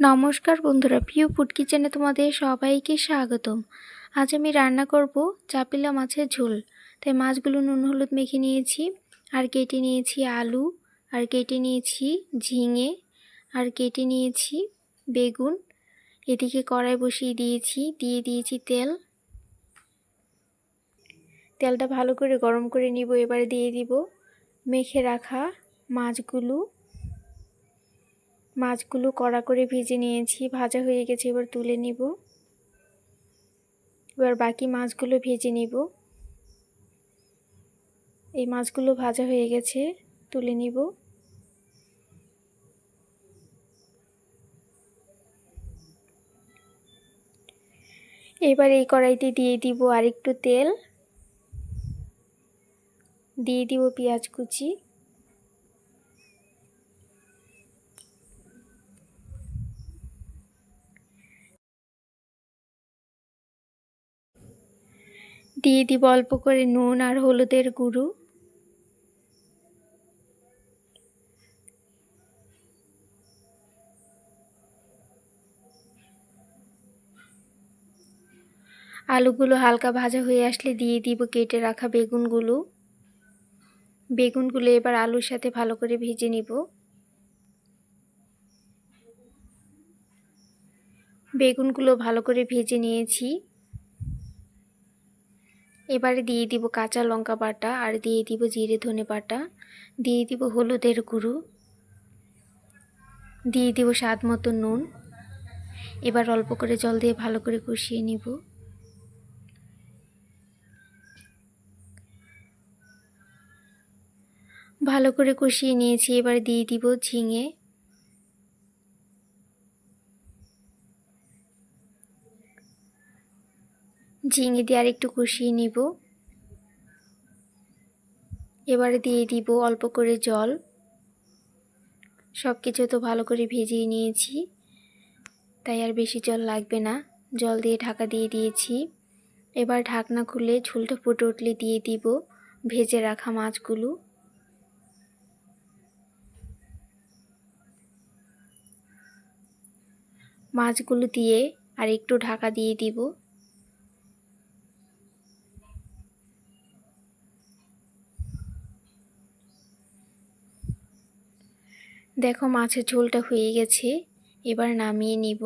নমস্কার বন্ধুরা পিউ ফুড কিচেনে তোমাদের সবাইকে স্বাগতম। আজ আমি রান্না করব চাপিলা মাছের ঝোল। তাই মাছগুলো নুন, হলুদ মেখে নিয়েছি, আর কেটে নিয়েছি আলু, আর কেটে নিয়েছি ঝিঙে, আর কেটে নিয়েছি বেগুন। এদিকে কড়াই বসিয়ে দিয়েছি, দিয়ে দিয়েছি তেল। তেলটা ভালো করে গরম করে নিব, এবারে দিয়ে দিব মেখে রাখা মাছগুলো। মাছগুলো কড়া করে ভেজে নিয়েছি, ভাজা হয়ে গেছে, এবার তুলে নিব। এবার বাকি মাছগুলো ভেজে নিব। এই মাছগুলো ভাজা হয়ে গেছে, তুলে নিব। এবার এই কড়াইতে দিয়ে দিব আরেকটু তেল। দিয়ে দিব পেঁয়াজ কুচি। দিয়ে দিব অল্প করে নুন আর হলুদের গুঁড়ো। আলুগুলো হালকা ভাজা হয়ে আসলে দিয়ে দিব কেটে রাখা বেগুনগুলো। বেগুনগুলো এবার আলুর সাথে ভালো করে ভেজে নিব। বেগুনগুলো ভালো করে ভেজে নিয়েছি। এবারে দিয়ে দিব কাঁচা লঙ্কা বাটা আর দিয়ে দিব জিরে ধনে বাটা। দিয়ে দিব হলুদের গুঁড়ো। দিয়ে দিব স্বাদ মতো নুন। এবার অল্প করে জল দিয়ে ভালো করে কষিয়ে নিব। ভালো করে কষিয়ে নিয়েছি, এবার দিয়ে দিব ঝিঙে। ঝিঙে দিয়ে আর একটু কষিয়ে নিব। এবারে দিয়ে দিব অল্প করে জল। সব কিছু তো ভালো করে ভেজিয়ে নিয়েছি। তাই আর বেশি জল লাগবে না। জল দিয়ে ঢাকা দিয়ে দিয়েছি। এবার ঢাকনা খুলে ঝুলটা ফুটে উঠলে দিয়ে দিব ভেজে রাখা মাছগুলো। মাছগুলো দিয়ে আর একটু ঢাকা দিয়ে দিব। দেখো মাছের ঝোলটা হয়ে গেছে, এবার নামিয়ে নিব।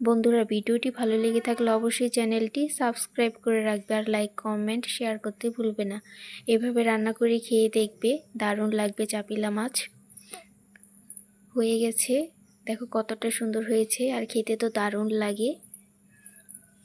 বন্ধুরা, ভিডিওটি ভালো লেগে থাকলে অবশ্যই চ্যানেলটি সাবস্ক্রাইব করে রাখবে আর লাইক, কমেন্ট, শেয়ার করতে ভুলবে না। এভাবে রান্না করে খেয়ে দেখবে, দারুণ লাগবে চাপিলা মাছ। হয়ে গেছে। দেখো কতটা সুন্দর হয়েছে আর খেতে তো দারুণ লাগে।